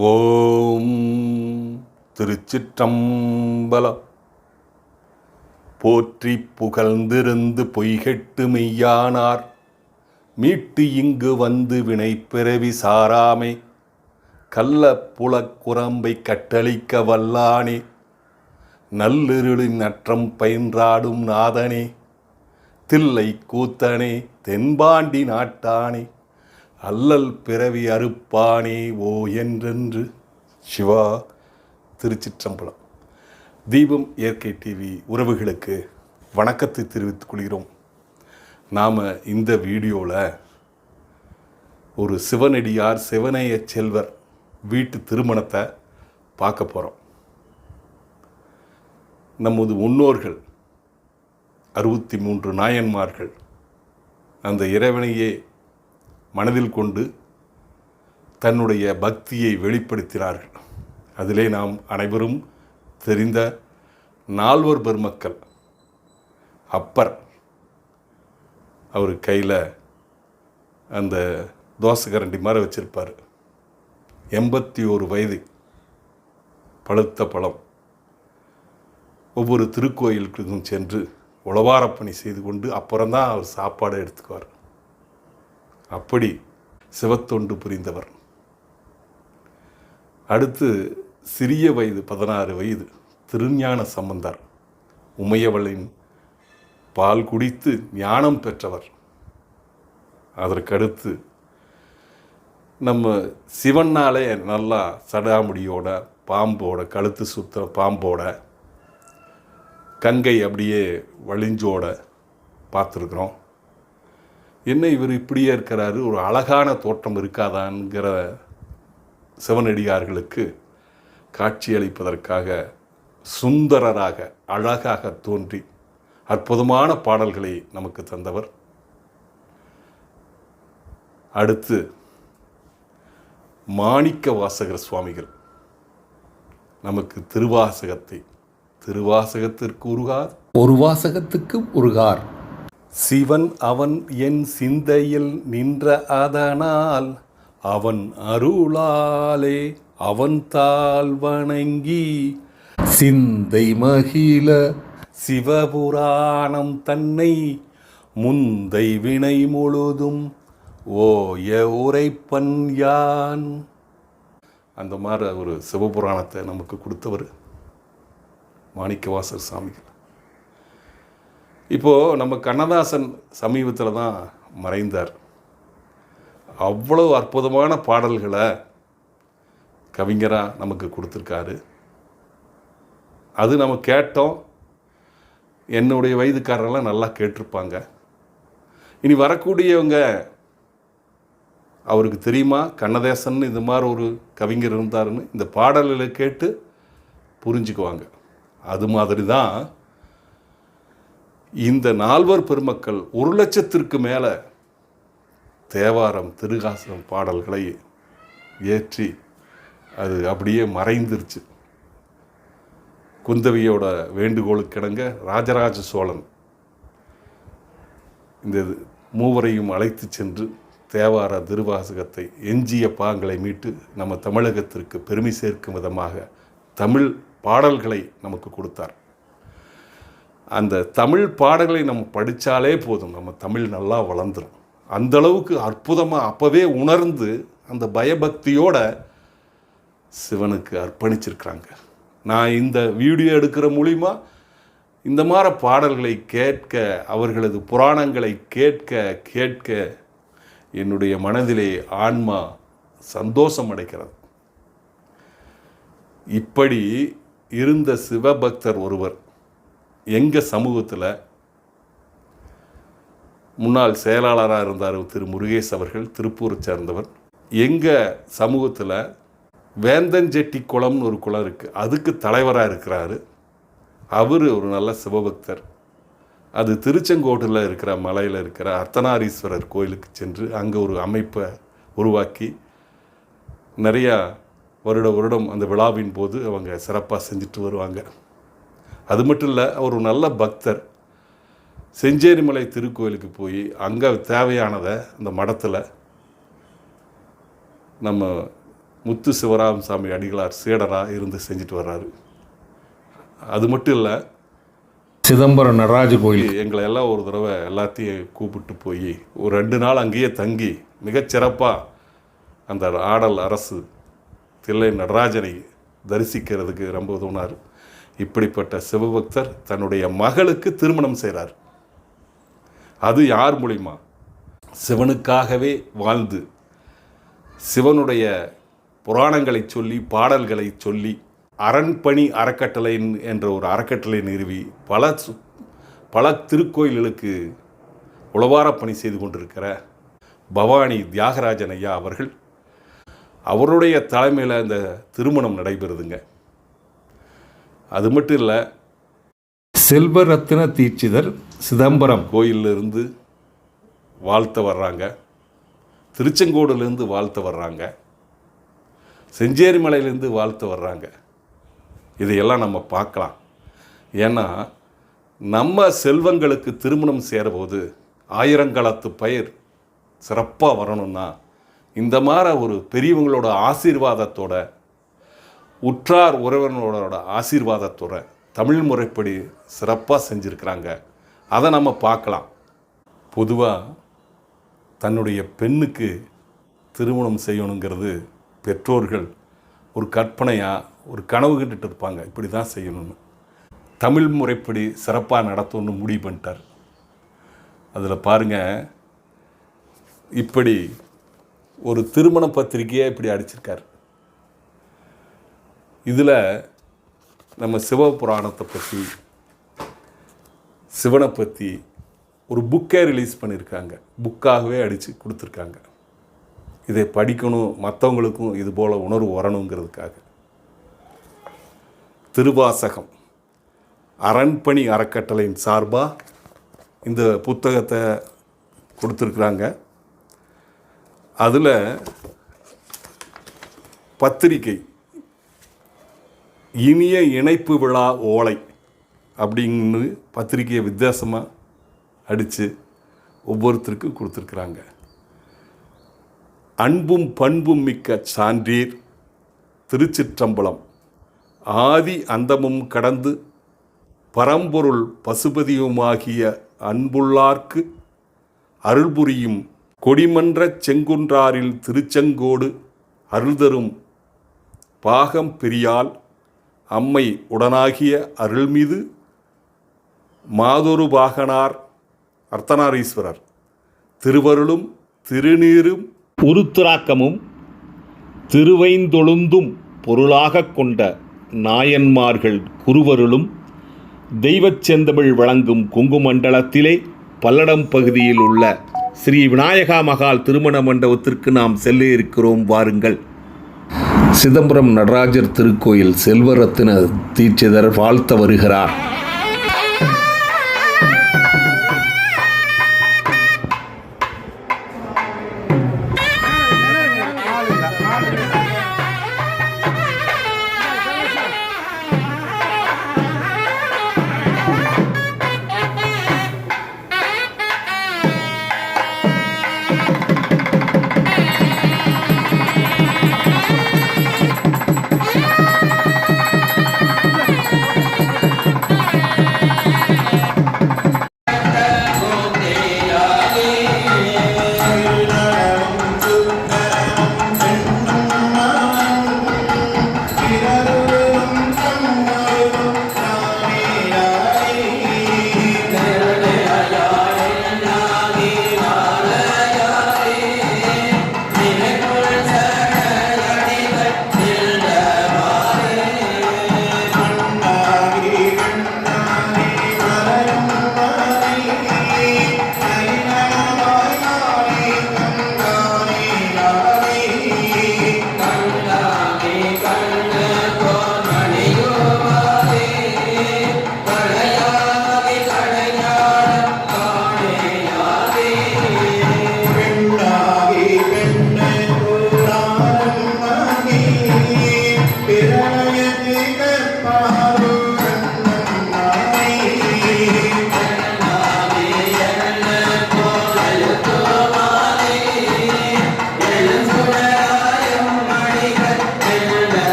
ஓம் திருச்சிற்றம்பலம். போற்றி புகழ்ந்திருந்து பொய்கெட்டு மெய்யானார். மீட்டு இங்கு வந்து வினை பிறவி சாராமே. கள்ள புலக்குரம்பை கட்டளிக்க வல்லானே. நல்லிருளின் நற்றம் பயின்றாடும் நாதனே. தில்லை கூத்தனே தென்பாண்டி நாட்டானே. அல்லல் பிறவி அறுப்பானே ஓ என்றென்று சிவா திருச்சிற்றம்பலம். தீபம் இயற்கை டிவி உறவுகளுக்கு வணக்கத்தை தெரிவித்துக் கொள்கிறோம். நாம் இந்த வீடியோவில் ஒரு சிவனடியார் சிவனைய செல்வர் வீட்டு திருமணத்தை பார்க்க போகிறோம் நமது முன்னோர்கள் அறுபத்தி மூன்று நாயன்மார்கள் அந்த இறைவனையே மனதில் கொண்டு தன்னுடைய பக்தியை வெளிப்படுத்தினார்கள். அதிலே நாம் அனைவரும் தெரிந்த நால்வர் பெருமக்கள். அப்பர் அவர் கையில் அந்த தோசை கரண்டி மாதிரி வச்சிருப்பார். எண்பத்தி ஒரு வயது பழுத்த பழம். ஒவ்வொரு திருக்கோயிலுக்கும் சென்று உளவாரப்பணி செய்து கொண்டு அப்புறம்தான் அவர் சாப்பாடை எடுத்துக்குவார். அப்படி சிவத்தொண்டு புரிந்தவர். அடுத்து சிறிய வயது பதினாறு வயது திருஞான சம்பந்தர். உமையவளின் பால் குடித்து ஞானம் பெற்றவர். அதற்கடுத்து நம்ம சிவன்னாலே நல்லா சடாமுடியோட பாம்போட கழுத்து சுத்த பாம்போட கங்கை அப்படியே வழிஞ்சோட பார்த்துருக்குறோம். என்ன இவர் இப்படியே இருக்கிறாரு? ஒரு அழகான தோற்றம் இருக்காதான்ங்கிற சிவனடியார்களுக்கு காட்சியளிப்பதற்காக சுந்தரராக அழகாக தோன்றி அற்புதமான பாடல்களை நமக்கு தந்தவர். அடுத்து மாணிக்க வாசகர் சுவாமிகள். நமக்கு திருவாசகத்தை திருவாசகத்திற்கு உருகார். ஒரு வாசகத்துக்கு உருகார். சிவன் அவன் என் சிந்தையில் நின்ற அதனால் அவன் அருளாலே அவன் தாள் வணங்கி சிந்தை மகிழ சிவபுராணம் தன்னை முந்தை வினை முழுதும் ஓய உரைப்பன் யான். அந்த மாதிரி ஒரு சிவபுராணத்தை நமக்கு கொடுத்தவர் மாணிக்கவாசர் சாமிகள் இப்போது நம்ம கண்ணதாசன் சமீபத்தில் தான் மறைந்தார். அவ்வளவு அற்புதமான பாடல்களை கவிஞராக நமக்கு கொடுத்துருக்காரு. அது நம்ம கேட்டோம். என்னுடைய வயதுக்காரரெல்லாம் நல்லா கேட்டிருப்பாங்க. இனி வரக்கூடியவங்க அவருக்கு தெரியுமா? கண்ணதேசன் இது மாதிரி ஒரு கவிஞர் இருந்தாருன்னு இந்த பாடல்களை கேட்டு புரிஞ்சுக்குவாங்க. அது மாதிரி தான் இந்த நால்வர் பெருமக்கள் ஒரு லட்சத்திற்கு மேலே தேவாரம் திருகாசனம் பாடல்களை ஏற்றி அது அப்படியே மறைந்துருச்சு. குந்தவியோட வேண்டுகோளுக்கிடங்க ராஜராஜ சோழன் இந்த இது மூவரையும் அழைத்து சென்று தேவார திருவாசகத்தை எஞ்சிய பாங்களை மீட்டு நம்ம தமிழகத்திற்கு பெருமை சேர்க்கும் விதமாக தமிழ் பாடல்களை நமக்கு கொடுத்தார். அந்த தமிழ் பாடல்களை நம்ம படித்தாலே போதும். நம்ம தமிழ் நல்லா வளர்ந்துடும் அந்த அளவுக்கு அற்புதமாக அப்போவே உணர்ந்து அந்த பயபக்தியோட சிவனுக்கு அர்ப்பணிச்சிருக்கிறாங்க. நான் இந்த வீடியோ எடுக்கிற மூலிமா இந்த மாதிரி பாடல்களை கேட்க அவர்களது புராணங்களை கேட்க கேட்க என்னுடைய மனதிலே ஆன்மா சந்தோஷம் அடைக்கிறது இப்படி இருந்த சிவபக்தர் ஒருவர் எங்கள் சமூகத்தில் முன்னாள் செயலாளராக இருந்தார் திரு முருகேஷ் அவர்கள் திருப்பூரை சேர்ந்தவர். எங்கள் சமூகத்தில் வேந்தஞ்செட்டி குளம்னு ஒரு குளம் இருக்குது அதுக்கு தலைவராக இருக்கிறாரு. அவர் ஒரு நல்ல சிவபக்தர். அது திருச்செங்கோட்டில் இருக்கிற மலையில் இருக்கிற அர்த்தநாரீஸ்வரர் கோயிலுக்கு சென்று அங்கே ஒரு அமைப்பை உருவாக்கி நிறையா வருட வருடம் அந்த விழாவின் போது அவங்க சிறப்பாக செஞ்சுட்டு வருவாங்க. அது மட்டும் இல்லை அவர் ஒரு நல்ல பக்தர். செஞ்சேரிமலை திருக்கோயிலுக்கு போய் அங்கே தேவையானதை அந்த மடத்தில் நம்ம முத்து சிவராமசாமி அடிகளார் சீடராக இருந்து செஞ்சுட்டு வர்றாரு. அது மட்டும் இல்லை சிதம்பரம் நடராஜ கோயில் எங்களை எல்லாம் ஒரு தடவை எல்லாத்தையும் கூப்பிட்டு போய் ஒரு ரெண்டு நாள் அங்கேயே தங்கி மிகச்சிறப்பாக அந்த ஆடல் அரசு தில்லை நடராஜனை தரிசிக்கிறதுக்கு ரொம்ப உதவுனார். இப்படிப்பட்ட சிவபக்தர் தன்னுடைய மகளுக்கு திருமணம் செய்கிறார். அது யார் மூலிமா சிவனுக்காகவே வாழ்ந்து சிவனுடைய புராணங்களை சொல்லி பாடல்களை சொல்லி அரண்பணி அறக்கட்டளை என்ற ஒரு அறக்கட்டளை நிறுவி பல சு- பல திருக்கோயில்களுக்கு உளவாரப் பணி செய்து கொண்டிருக்கிற பவானி தியாகராஜன் ஐயா அவர்கள் அவருடைய தலைமையில் அந்த திருமணம் நடைபெறுதுங்க. அது மட்டும் இல்லை செல்வரத்ன தீட்சிதர் சிதம்பரம். கோயில்ல இருந்து வாழ்த்த வர்றாங்க. திருச்செங்கோடுலேருந்து வாழ்த்த வர்றாங்க. செஞ்சேரி மலையிலேருந்து வாழ்த்த வர்றாங்க. இதையெல்லாம் நம்ம பார்க்கலாம். ஏன்னா நம்ம செல்வங்களுக்கு திருமணம் சேரும்போது ஆயிரங்காலத்து பயிர் சிறப்பாக வரணும்னா இந்த மாதிரி ஒரு பெரியவங்களோட ஆசீர்வாதத்தோட உற்றார் உறவினரோட ஆசீர்வாதத்துறை தமிழ் முறைப்படி சிறப்பாக செஞ்சுருக்கிறாங்க. அதை நம்ம பார்க்கலாம். பொதுவாக தன்னுடைய பெண்ணுக்கு திருமணம் செய்யணுங்கிறது பெற்றோர்கள் ஒரு கற்பனையாக ஒரு கனவு கண்டுட்டு இருப்பாங்க. இப்படி தான் செய்யணும்னு. தமிழ் முறைப்படி சிறப்பாக நடத்தணும்னு முடிவு பண்ணிட்டார். அதில் பாருங்கள் இப்படி ஒரு திருமண பத்திரிக்கையை இப்படி அடிச்சிருக்கார். இதில் நம்ம சிவபுராணத்தை பற்றி சிவனை பற்றி ஒரு புக்கே ரிலீஸ் பண்ணியிருக்காங்க புக்காகவே அடித்து கொடுத்துருக்காங்க. இதை படிக்கணும் மற்றவங்களுக்கும் இது போல் உணர்வு வரணுங்கிறதுக்காக. திருவாசகம் அரண்பணி அறக்கட்டளையின் சார்பாக இந்த புத்தகத்தை கொடுத்துருக்குறாங்க. அதில் பத்திரிகை இனிய இணைப்பு விழா ஓலை அப்படின்னு பத்திரிக்கையை வித்தியாசமாக அடித்து ஒவ்வொருத்தருக்கும் கொடுத்துருக்குறாங்க. அன்பும் பண்பும் மிக்க சான்றீர் திருச்சிற்றம்பலம். ஆதி அந்தமும் கடந்து பரம்பொருள் பசுபதியுமாகிய அன்புள்ளார்க்கு அருள்புரியும் கொடிமன்றச் செங்குன்றாரில் திருச்செங்கோடு அருள்தரும் பாகம் பிரியால் அம்மை உடனாகிய அருள்மிது மாதொரு பாகனார் அர்த்தநாரீஸ்வரர். திருவருளும் திருநீரும் உருத்திராக்கமும் திருவைந்தொழுந்தும் பொருளாகக் கொண்ட நாயன்மார்கள் குருவருளும் தெய்வச் செந்தமிழ் வழங்கும் குங்குமண்டலத்திலே பல்லடம் பகுதியில் உள்ள ஸ்ரீ விநாயகா மகால் திருமண மண்டபத்திற்கு நாம் செல்ல இருக்கிறோம் வாருங்கள். சிதம்பரம் நடராஜர் திருக்கோயில் செல்வரத்ன தீட்சிதர் வாழ்த்த வருகிறார்.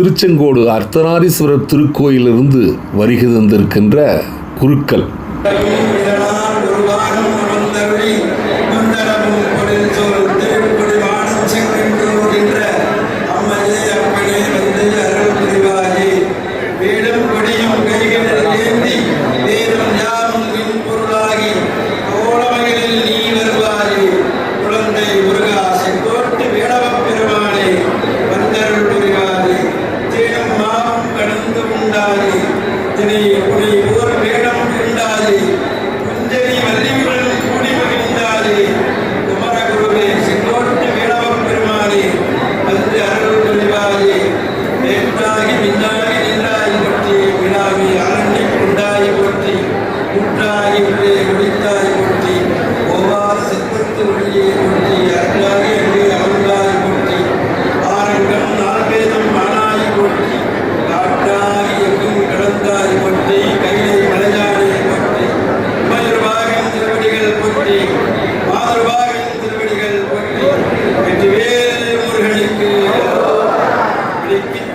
திருச்செங்கோடு அர்த்தநாரீஸ்வரர் திருக்கோயிலிருந்து வருகை தந்திருக்கின்ற குருக்கள்.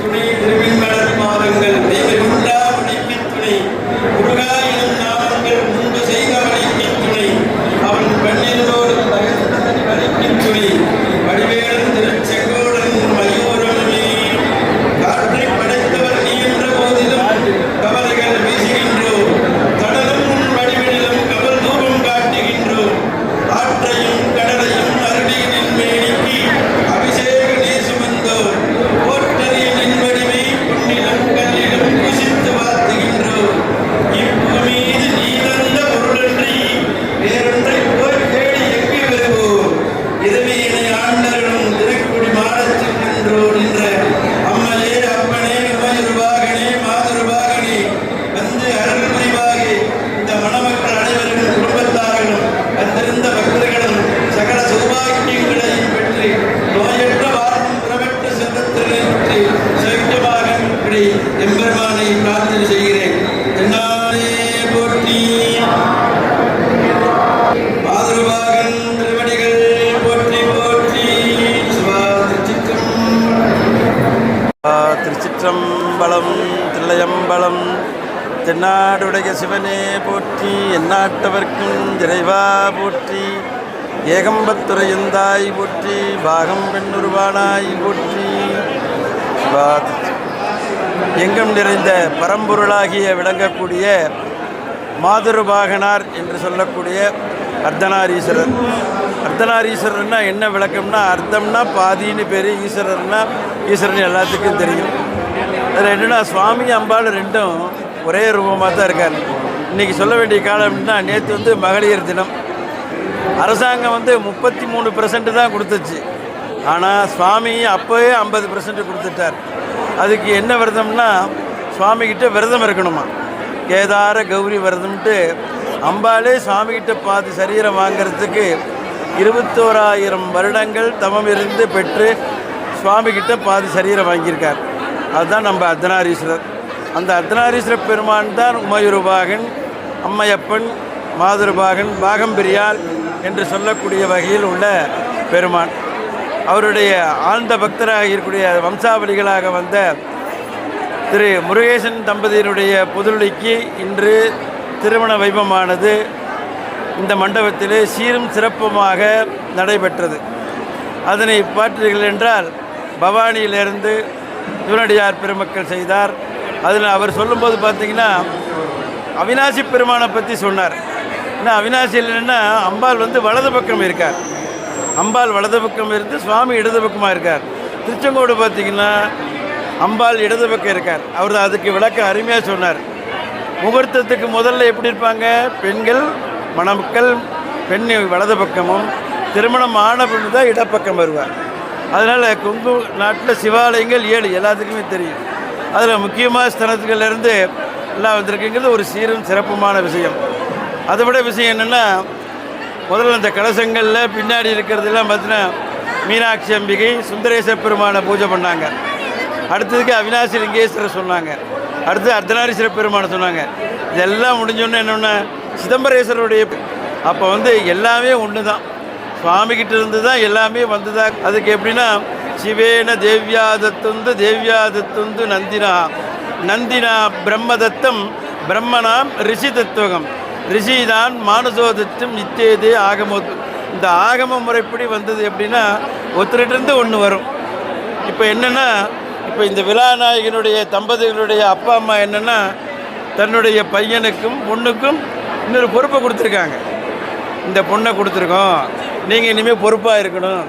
விழிக்கு நாட்டவர்க்கும் இறைவா போற்றி. ஏகம்பத்துறையந்தாய் போற்றி. பாகம் பெண்ணுருவானாய் போற்றி. எங்கும் நிறைந்த பரம்பொருளாகிய விளங்கக்கூடிய மாதுருபாகனார் என்று சொல்லக்கூடிய அர்த்தநாரீஸ்வரர். அர்த்தநாரீஸ்வரர்னா என்ன விளக்கம்னா அர்த்தம்னா பாதின்னு பேர் ஈஸ்வரர்னா ஈஸ்வரன் எல்லாத்துக்கும் தெரியும். அதில் என்னென்னா சுவாமி அம்பாள் ரெண்டும் ஒரே ரூபமாக தான் இருக்கார் இன்றைக்கி சொல்ல வேண்டிய காலம் அப்படின்னா நேற்று வந்து மகளிர் தினம். அரசாங்கம் வந்து முப்பத்தி மூணு தான் கொடுத்துச்சு. ஆனால் சுவாமி அப்போவே ஐம்பது பர்சன்ட் கொடுத்துட்டார். அதுக்கு என்ன விரதம்னா சுவாமிகிட்ட விரதம் இருக்கணுமா? கேதார கௌரி விரதம்ட்டு அம்பாலே சுவாமிகிட்ட பாதி சரீரம் வாங்கிறதுக்கு இருபத்தோராயிரம் வருடங்கள் தவம் இருந்து பெற்று சுவாமிகிட்ட பாதி சரீரம் வாங்கியிருக்கார். அதுதான் நம்ம அர்த்தநாரீஸ்வரர். அந்த அர்த்தநாரீஸ்வர பெருமான் தான் உமையுருபாகன் அம்மையப்பன் மாதுருபாகன் பாகம்பிரியால் என்று சொல்லக்கூடிய வகையில் உள்ள பெருமான். அவருடைய ஆழ்ந்த பக்தராக இருக்கக்கூடிய வம்சாவளிகளாக வந்த திரு முருகேசன் தம்பதியினுடைய புதுளிக்கு இன்று திருமண வைபமானது இந்த மண்டபத்திலே சீரும் சிறப்புமாக நடைபெற்றது. அதனை பார்த்தீர்கள் என்றால் பவானியிலிருந்து யுவனடியார் பெருமக்கள் செய்தார். அதில் அவர் சொல்லும்போது பார்த்திங்கன்னா அவினாசி பெருமானை பற்றி சொன்னார். ஏன்னா அவினாசி என்னென்னா அம்பாள் வந்து வலது பக்கம் இருக்கார். அம்பாள் வலது பக்கம் இருந்து சுவாமி இடது பக்கமாக இருக்கார். திருச்செங்கோடு பார்த்தீங்கன்னா அம்பாள் இடது பக்கம் இருக்கார். அவர் அதுக்கு விளக்க அருமையாக சொன்னார். முகூர்த்தத்துக்கு முதல்ல எப்படி இருப்பாங்க? பெண்கள் மணமக்கள் பெண் வலது பக்கமும் திருமணம் ஆன பெண் தான் இடப்பக்கம் வருவார். அதனால் கொங்கு நாட்டில் சிவாலயங்கள் ஏழு எல்லாத்துக்குமே தெரியும். அதில் முக்கியமான ஸ்தலத்துகள்லேருந்து எல்லாம் வந்திருக்குங்கிறது ஒரு சீரும் சிறப்புமான விஷயம். அதை விஷயம் என்னென்னா முதல்ல அந்த கலசங்களில் பின்னாடி இருக்கிறதெல்லாம் பார்த்தீங்கன்னா மீனாட்சி அம்பிகை சுந்தரேச பெருமானை பூஜை பண்ணாங்க. அடுத்ததுக்கு அவினாசி லிங்கேஸ்வரர் சொன்னாங்க. அடுத்து அர்த்தநாரீஸ்வர பெருமானை சொன்னாங்க. இதெல்லாம் முடிஞ்சோன்னே என்னென்ன சிதம்பரேஸ்வரருடைய அப்போ வந்து எல்லாமே ஒன்று தான் சுவாமிகிட்ட இருந்து தான் எல்லாமே வந்ததா அதுக்கு எப்படின்னா சிவேன தேவ்யாதத்துந்து தேவ்யாதத்துந்து நந்தினா. நந்தினா பிரம்மதத்தம் பிரம்மனாம் ரிஷி தத்துவகம் ரிஷிதான் மானுசோதத்தம் இத்தேது ஆகமோ இந்த ஆகம முறைப்படி வந்தது எப்படின்னா ஒருத்தர்கிட்டருந்து ஒன்று வரும். இப்போ என்னென்னா இப்போ இந்த விழாநாயகனுடைய தம்பதிகளுடைய அப்பா அம்மா என்னென்னா தன்னுடைய பையனுக்கும் பொண்ணுக்கும் இன்னொரு பொறுப்பை கொடுத்துருக்காங்க. இந்த பொண்ணை கொடுத்துருக்கோம். நீங்கள் இனிமேல் பொறுப்பாக இருக்கணும்.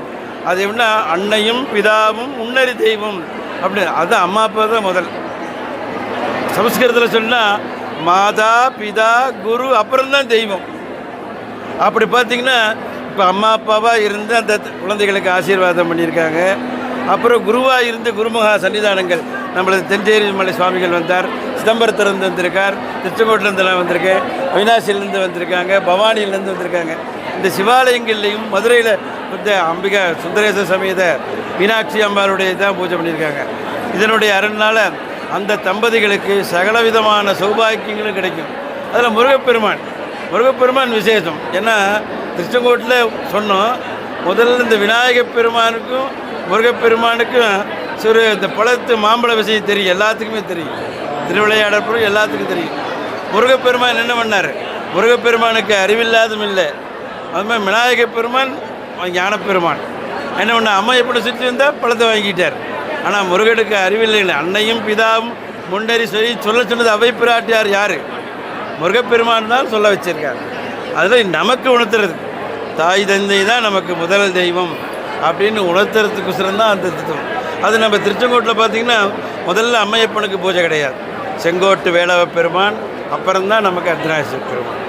அது எப்படின்னா அன்னையும் பிதாவும் உன்னறி தெய்வம் அப்படின்னு. அது அம்மா அப்பா தான் முதல். சமஸ்கிருதத்தில் சொன்னால் மாதா பிதா குரு அப்புறம் தான் தெய்வம். அப்படி பார்த்தீங்கன்னா இப்போ அம்மா அப்பாவாக இருந்து அந்த குழந்தைகளுக்கு ஆசீர்வாதம் பண்ணியிருக்காங்க. அப்புறம் குருவாக இருந்து குருமகா சன்னிதானங்கள். நம்மளது தென்சேரிமலை சுவாமிகள் வந்தார் சிதம்பரத்திலிருந்து வந்திருக்கார் திருச்செங்கோட்டிலேருந்துலாம் வந்திருக்கேன் அவினாசியிலேருந்து வந்திருக்காங்க பவானியிலேருந்து வந்திருக்காங்க. இந்த சிவாலயங்கள்லையும் மதுரையில் இந்த அம்பிகா சுந்தரேச சமேத மீனாட்சி அம்பாளுடைய தான் பூஜை பண்ணியிருக்காங்க. இதனுடைய அரண்னால் அந்த தம்பதிகளுக்கு சகலவிதமான சௌபாக்கியங்களும் கிடைக்கும். அதில் முருகப்பெருமான் முருகப்பெருமான் விசேஷம். ஏன்னா திருச்செங்கோட்டில் சொன்னோம் முதல்ல இந்த விநாயகப் பெருமானுக்கும் முருகப்பெருமானுக்கும் சிறு இந்த பழத்து மாம்பழ விஷயம் தெரியும் எல்லாத்துக்குமே தெரியும். திருவிளையாடப்புறம் எல்லாத்துக்கும் தெரியும். முருகப்பெருமான் என்ன பண்ணார்? முருகப்பெருமானுக்கு அறிவில்லாதும் இல்லை. அது மாதிரி விநாயகப் பெருமான் ஞானப்பெருமான் என்ன பண்ண அம்மா எப்படி சுற்றி வந்தால் பழத்தை வாங்கிட்டார். ஆனால் முருகனுக்கு அறிவில்லை அன்னையும் பிதாவும் முன்னறி சொல்லி சொல்ல சொன்னது அவை பிராட்டியார் யார்? முருகப்பெருமான் தான் சொல்ல வச்சுருக்காரு. அதில் நமக்கு உணர்த்துறது. தாய் தந்தை தான் நமக்கு முதல் தெய்வம் அப்படின்னு உணர்த்துறதுக்குசரம் தான் அந்த தத்துவம் அது நம்ம திருச்செங்கோட்டில் பார்த்திங்கன்னா முதல்ல அம்மையப்பனுக்கு பூஜை கிடையாது. செங்கோட்டு வேளவ பெருமான் அப்புறம்தான் நமக்கு அர்த்தநாச பெருமான்.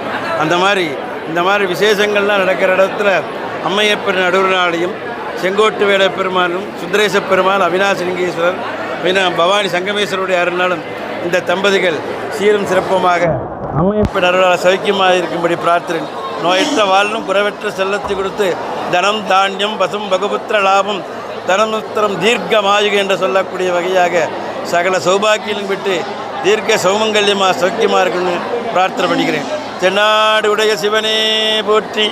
அந்த மாதிரி இந்த மாதிரி விசேஷங்கள்லாம் நடக்கிற இடத்துல அம்மையப்பன் நடுவராலையும் செங்கோட்டு வேட பெருமானும் சுந்தரேச பெருமான் அவினாசிலிங்கேஸ்வரர் வினா பவானி சங்கமேஸ்வருடைய அருளாலும் இந்த தம்பதிகள் சீரும் சிறப்புமாக அமைப்பு அருளால் சௌக்கியமாக இருக்கும்படி பிரார்த்தனை. நோயற்ற வாழும் குறைவற்ற செல்லத்தை கொடுத்து தனம் தானியம் பசும் பகுபுத்திர லாபம் தனமுத்திரம் தீர்க்கமாயுக என்று சொல்லக்கூடிய வகையாக சகல சௌபாக்கியிலும் விட்டு தீர்க்க சௌமங்கல்யமாக சௌக்கியமாக இருக்குன்னு பிரார்த்தனை பண்ணிக்கிறேன். தென்னாடு உடைய சிவனே போற்றி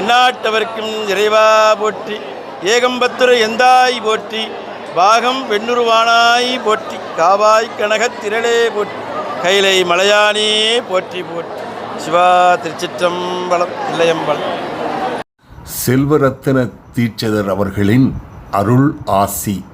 எந்நாட்டவர்க்கும் இறைவா போற்றி. ஏகம்பத்துரை எந்தாய் போற்றி? பாகம் வெண்ணுருவானாய் போற்றி. காவாய் கனகத் திரளே போற்றி. கைலை மலையானே போற்றி போற்றி. சிவா திருச்சிற்றம்பலம் இல்லையம்பலம். செல்வரத்தின தீட்சதர் அவர்களின் அருள் ஆசி.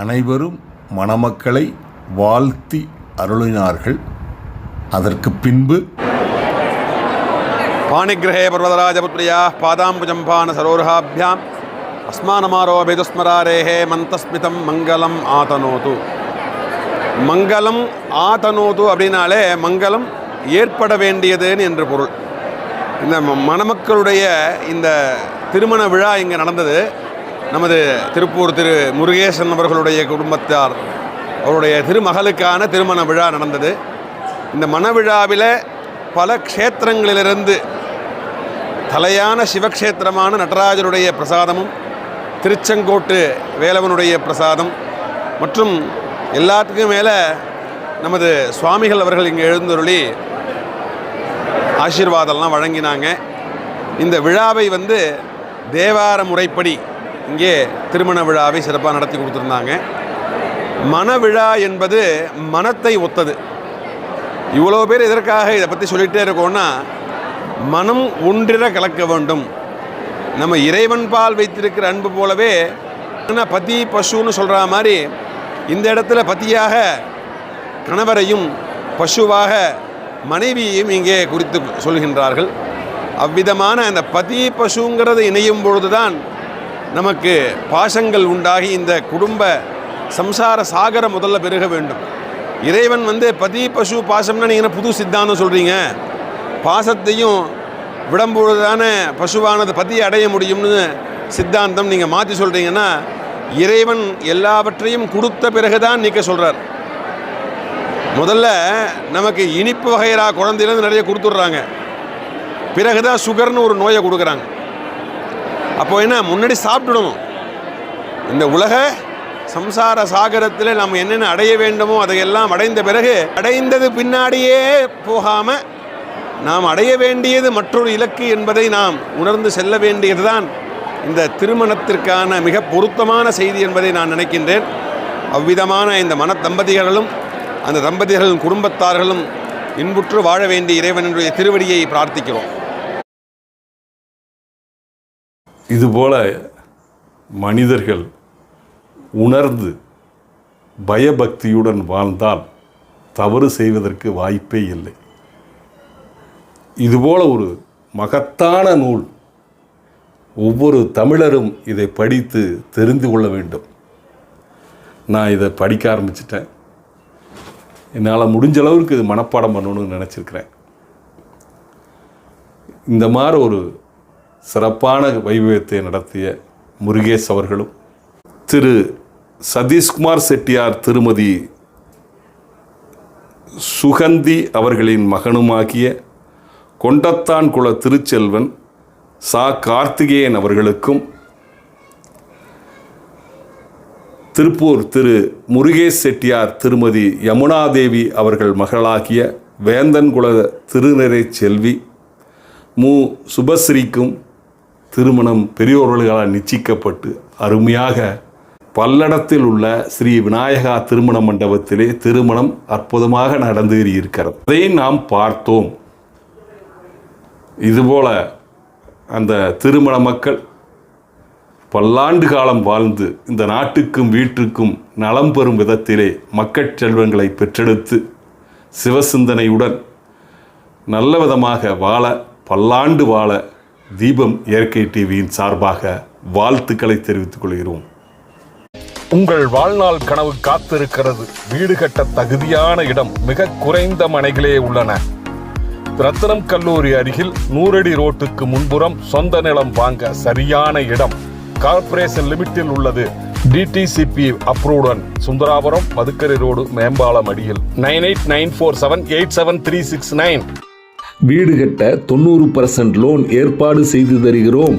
அனைவரும் மணமக்களை வாழ்த்தி அருளினார்கள். அதற்கு பின்பு பாணிகிரகே பர்வதராஜபுத்ரியா பாதாம்புஜம்பான அஸ்மானமாரோ அஸ்மானமாரோபிதுஸ்மராரேஹே மந்தஸ்மிதம் மங்களம் ஆதனோது. மங்களம் ஆதனோது அப்படின்னாலே மங்களம் ஏற்பட வேண்டியதுன்னு என்று பொருள். இந்த மணமக்களுடைய இந்த திருமண விழா இங்கே நடந்தது. நமது திருப்பூர் திரு முருகேசன் அவர்களுடைய குடும்பத்தார் அவருடைய திருமகளுக்கான திருமண விழா நடந்தது. இந்த மணவிழாவில் பல க்ஷேத்திரங்களிலிருந்து தலையான சிவக்ஷேத்திரமான நடராஜருடைய பிரசாதமும் திருச்செங்கோட்டு வேலவனுடைய பிரசாதம் மற்றும் எல்லாத்துக்கும் மேலே நமது சுவாமிகள் அவர்கள் இங்கே எழுந்தருளி ஆசீர்வாதம்லாம் வழங்கினாங்க. இந்த விழாவை வந்து தேவார முறைப்படி இங்கே திருமண விழாவை சிறப்பாக நடத்தி கொடுத்துருந்தாங்க. மணவிழா என்பது மனத்தை ஒத்தது. இவ்வளோ பேர் எதற்காக இதை பற்றி சொல்லிகிட்டே இருக்கோன்னா மனம் ஒன்றிர கலக்க வேண்டும். நம்ம இறைவன் பால் வைத்திருக்கிற அன்பு போலவே ஆனால் பதி பசுன்னு சொல்கிற மாதிரி இந்த இடத்துல பத்தியாக கணவரையும் பசுவாக மனைவியையும் இங்கே குறித்து சொல்கின்றார்கள். அவ்விதமான அந்த பதி பசுங்கிறது இணையும் பொழுதுதான் நமக்கு பாசங்கள் உண்டாகி இந்த குடும்ப சம்சார சாகரம் முதல்ல பெருக வேண்டும். இறைவன் வந்து பதி பசு பாசம்னா நீங்கள் புது சித்தாந்தம் சொல்கிறீங்க பாசத்தையும் விடம்பொழுது பசுவானது பத்தியை அடைய முடியும்னு சித்தாந்தம் நீங்கள் மாற்றி சொல்கிறீங்கன்னா இறைவன் எல்லாவற்றையும் கொடுத்த பிறகு தான் நீக்க சொல்கிறார் முதல்ல நமக்கு இனிப்பு வகைரா குழந்தையிலேருந்து நிறைய கொடுத்துட்றாங்க. பிறகு தான் சுகர்னு ஒரு நோயை கொடுக்குறாங்க. அப்போது என்ன முன்னாடி சாப்பிட்டுடணும். இந்த உலக சம்சார சாகரத்தில் நாம் என்னென்ன அடைய வேண்டுமோ அதையெல்லாம் அடைந்த பிறகு அடைந்தது பின்னாடியே போகாமல் நாம் அடைய வேண்டியது மற்றொரு இலக்கு என்பதை நாம் உணர்ந்து செல்ல வேண்டியதுதான் இந்த திருமணத்திற்கான மிக பொருத்தமான செய்தி என்பதை நான் நினைக்கின்றேன். அவ்விதமான இந்த மன தம்பதிகளும் அந்த தம்பதிகளின் குடும்பத்தார்களும் இன்புற்று வாழ வேண்டிய இறைவனுடைய திருவடியை பிரார்த்திக்கிறோம். இதுபோல் மனிதர்கள் உணர்ந்து பயபக்தியுடன் வாழ்ந்தால் தவறு செய்வதற்கு வாய்ப்பே இல்லை. இதுபோல் ஒரு மகத்தான நூல் ஒவ்வொரு தமிழரும் இதை படித்து தெரிந்து கொள்ள வேண்டும். நான் இதை படிக்க ஆரம்பிச்சிட்டேன். என்னால் முடிஞ்ச அளவுக்கு இது மனப்பாடம் பண்ணணும்னு நினச்சிருக்கிறேன். இந்த மாதிரி ஒரு சிறப்பான வைபவத்தை நடத்திய முருகேஷ் அவர்களும் திரு சதீஷ்குமார் செட்டியார் திருமதி சுகந்தி அவர்களின் மகனுமாகிய கொண்டத்தான் குல திருச்செல்வன் சா. கார்த்திகேயன் அவர்களுக்கும் திருப்பூர் திரு. முருகேஷ் செட்டியார் திருமதி யமுனாதேவி அவர்கள் மகளாகிய வேந்தன்குல திருநிறை செல்வி மு. சுபஸ்ரீக்கும் திருமணம் பெரியோர்களால் நிச்சயிக்கப்பட்டு அருமையாக பல்லடத்தில் உள்ள ஸ்ரீ விநாயகா திருமண மண்டபத்திலே திருமணம் அற்புதமாக நடந்தேறி இருக்கிறது. அதை நாம் பார்த்தோம். இதுபோல அந்த திருமண மக்கள் பல்லாண்டு காலம் வாழ்ந்து இந்த நாட்டுக்கும் வீட்டுக்கும் நலம் பெறும் விதத்திலே மக்கட் செல்வங்களை பெற்றெடுத்து சிவசிந்தனையுடன் நல்ல விதமாக வாழ பல்லாண்டு வாழ தீபம் இயற்கை டிவியின் சார்பாக வாழ்த்துக்களை தெரிவித்துக் கொள்கிறோம். உங்கள் வாழ்நாள் கனவு காத்திருக்கிறது. வீடு கட்ட தகுதியான இடம் மிக குறைந்த மனைகளே உள்ளன. ரத்னம் கல்லூரி அருகில் நூறடி ரோட்டுக்கு முன்புறம் சொந்த நிலம் வாங்க சரியான இடம். கார்ப்பரேஷன் லிமிட்டில் உள்ளது. டிடிசிபி அப்ரூவ்டன் சுந்தராபுரம் மதுக்கரை ரோடு மேம்பாலம் அடியில். Nine eight nine four seven eight seven three six nine. வீடு கட்ட தொண்ணூறு பர்சன்ட் லோன் ஏற்பாடு செய்து தருகிறோம்.